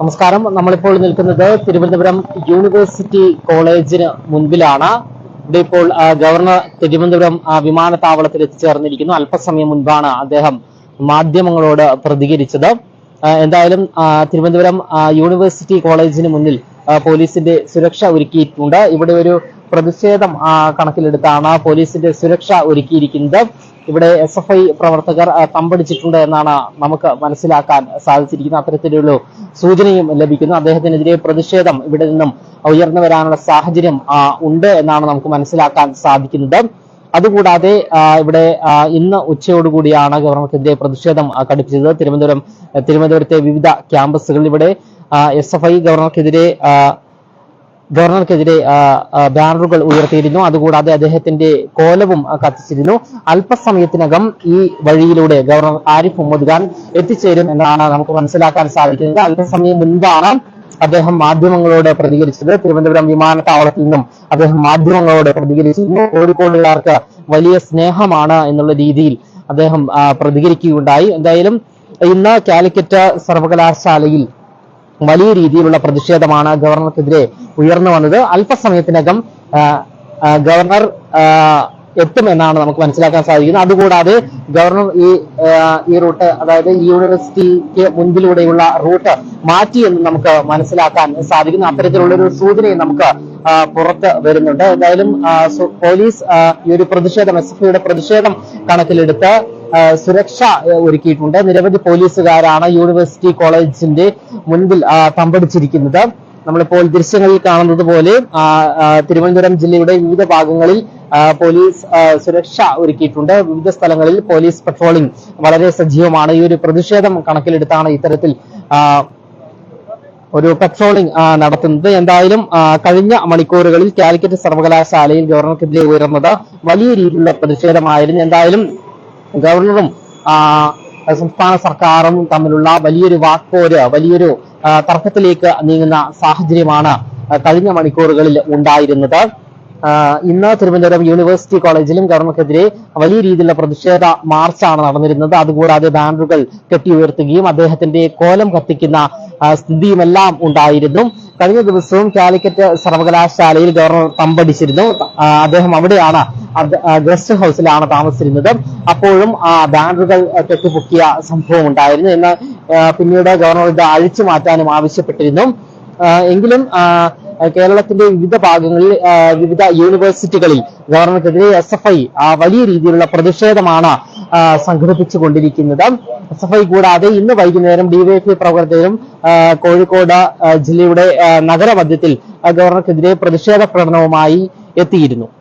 നമസ്കാരം. നമ്മളിപ്പോൾ നിൽക്കുന്നത് തിരുവനന്തപുരം യൂണിവേഴ്സിറ്റി കോളേജിന് മുൻപിലാണ്. ഇവിടെ ഇപ്പോൾ ഗവർണർ തിരുവനന്തപുരം വിമാനത്താവളത്തിൽ എത്തിച്ചേർന്നിരിക്കുന്നു. അല്പസമയം മുൻപാണ് അദ്ദേഹം മാധ്യമങ്ങളോട് പ്രതികരിച്ചത്. എന്തായാലും തിരുവനന്തപുരം യൂണിവേഴ്സിറ്റി കോളേജിന് മുന്നിൽ പോലീസിന്റെ സുരക്ഷ ഒരുക്കിയിട്ടുണ്ട്. ഇവിടെ ഒരു പ്രതിഷേധം കണക്കിലെടുത്താണ് പോലീസിന്റെ സുരക്ഷ ഒരുക്കിയിരിക്കുന്നത്. ഇവിടെ എസ് എഫ് ഐ പ്രവർത്തകർ തമ്പടിച്ചിട്ടുണ്ട് എന്നാണ് നമുക്ക് മനസ്സിലാക്കാൻ സാധിച്ചിരിക്കുന്നത്. അത്തരത്തിലുള്ള സൂചനയും ലഭിക്കുന്നു. അദ്ദേഹത്തിനെതിരെ പ്രതിഷേധം ഇവിടെ നിന്നും ഉയർന്നു വരാനുള്ള സാഹചര്യം ഉണ്ട് എന്നാണ് നമുക്ക് മനസ്സിലാക്കാൻ സാധിക്കുന്നത്. അതുകൂടാതെ ഇവിടെ ഇന്ന് ഉച്ചയോടുകൂടിയാണ് ഗവർണർക്കെതിരെ പ്രതിഷേധം ഘടിപ്പിച്ചത്. തിരുവനന്തപുരം തിരുവനന്തപുരത്തെ വിവിധ ക്യാമ്പസുകളിൽ ഇവിടെ എസ് എഫ് ഐ ഗവർണർക്കെതിരെ ഗവർണർക്കെതിരെ ബാനറുകൾ ഉയർത്തിയിരുന്നു. അതുകൂടാതെ അദ്ദേഹത്തിന്റെ കോലവും കത്തിച്ചിരുന്നു. അല്പസമയത്തിനകം ഈ വഴിയിലൂടെ ഗവർണർ ആരിഫ് മുഹമ്മദ് ഖാൻ എത്തിച്ചേരും എന്നാണ് നമുക്ക് മനസ്സിലാക്കാൻ സാധിക്കുന്നത്. അല്പസമയം മുൻപാണ് അദ്ദേഹം മാധ്യമങ്ങളോട് പ്രതികരിച്ചത്. തിരുവനന്തപുരം വിമാനത്താവളത്തിൽ നിന്നും അദ്ദേഹം മാധ്യമങ്ങളോട് പ്രതികരിച്ചിരുന്നു. കോഴിക്കോടുകാർക്ക് വലിയ സ്നേഹമാണ് എന്നുള്ള രീതിയിൽ അദ്ദേഹം പ്രതികരിക്കുകയുണ്ടായി. എന്തായാലും ഇന്ന് കാലിക്കറ്റ് സർവകലാശാലയിൽ വലിയ രീതിയിലുള്ള പ്രതിഷേധമാണ് ഗവർണർക്കെതിരെ ഉയർന്നു വന്നത്. അല്പസമയത്തിനകം ഗവർണർ എത്തുമെന്നാണ് നമുക്ക് മനസ്സിലാക്കാൻ സാധിക്കുന്നത്. അതുകൂടാതെ ഗവർണർ ഈ ഈ റൂട്ട് അതായത് യൂണിവേഴ്സിറ്റിക്ക് മുൻപിലൂടെയുള്ള റൂട്ട് മാറ്റി എന്ന് നമുക്ക് മനസ്സിലാക്കാൻ സാധിക്കുന്നു. അത്തരത്തിലുള്ള ഒരു സൂചനയും നമുക്ക് പുറത്ത് വരുന്നുണ്ട്. എന്തായാലും പോലീസ് ഈ ഒരു പ്രതിഷേധം എസ് എഫ് പ്രതിഷേധം കണക്കിലെടുത്ത് സുരക്ഷ ഒരുക്കിയിട്ടുണ്ട്. നിരവധി പോലീസുകാരാണ് യൂണിവേഴ്സിറ്റി കോളേജിന്റെ മുൻപിൽ തമ്പടിച്ചിരിക്കുന്നത് നമ്മളിപ്പോൾ ദൃശ്യങ്ങളിൽ കാണുന്നത് പോലെ തിരുവനന്തപുരം ജില്ലയുടെ വിവിധ ഭാഗങ്ങളിൽ പോലീസ് സുരക്ഷ ഒരുക്കിയിട്ടുണ്ട്. വിവിധ സ്ഥലങ്ങളിൽ പോലീസ് പട്രോളിംഗ് വളരെ സജീവമാണ്. ഈ ഒരു പ്രതിഷേധം കണക്കിലെടുത്താണ് ഇത്തരത്തിൽ ഒരു പട്രോളിംഗ് നടത്തുന്നത്. എന്തായാലും കഴിഞ്ഞ മണിക്കൂറുകളിൽ കാലിക്കറ്റ് സർവകലാശാലയിൽ ഗവർണർക്കെതിരെ ഉയർന്നത് വലിയ രീതിയിലുള്ള പ്രതിഷേധമായിരുന്നു. എന്തായാലും ഗവർണറും സംസ്ഥാന സർക്കാരും തമ്മിലുള്ള വലിയൊരു വാക്പോര് വലിയൊരു തർക്കത്തിലേക്ക് നീങ്ങുന്ന സാഹചര്യമാണ് കഴിഞ്ഞ മണിക്കൂറുകളിൽ ഉണ്ടായിരുന്നത്. ഇന്ന് തിരുവനന്തപുരം യൂണിവേഴ്സിറ്റി കോളേജിലും ഗവർണർക്കെതിരെ വലിയ രീതിയിലുള്ള പ്രതിഷേധ മാർച്ചാണ് നടന്നിരുന്നത്. അതുകൂടാതെ ബാനറുകൾ കെട്ടി ഉയർത്തുകയും അദ്ദേഹത്തിന്റെ കോലം കത്തിക്കുന്ന സ്ഥിതിയുമെല്ലാം ഉണ്ടായിരുന്നു. കഴിഞ്ഞ ദിവസവും കാലിക്കറ്റ് സർവകലാശാലയിൽ ഗവർണർ തമ്പടിച്ചിരുന്നു. അദ്ദേഹം അവിടെയാണ് ഗസ്റ്റ് ഹൗസിലാണ് താമസിച്ചിരുന്നത്. അപ്പോഴും ആ ബാനറുകൾ കെട്ടിപ്പൊക്കിയ സംഭവം ഉണ്ടായിരുന്നു. എന്ന് പിന്നീട് ഗവർണർ ഇത് അഴിച്ചു മാറ്റാനും ആവശ്യപ്പെട്ടിരുന്നു. എങ്കിലും കേരളത്തിന്റെ വിവിധ ഭാഗങ്ങളിൽ വിവിധ യൂണിവേഴ്സിറ്റികളിൽ ഗവർണർക്കെതിരെ എസ് എഫ് ഐ വലിയ രീതിയിലുള്ള പ്രതിഷേധമാണ് ആ, സംഘടിപ്പിച്ചുകൊണ്ടിരിക്കുന്നത്. എസ് എഫ് ഐ കൂടാതെ ഇന്ന് വൈകുന്നേരം ഡിവൈഎഫ്ഐ പ്രവർത്തകരും കോഴിക്കോട് ജില്ലയുടെ നഗരമധ്യത്തിൽ ഗവർണർക്കെതിരെ പ്രതിഷേധ പ്രകടനവുമായി എത്തിയിരുന്നു.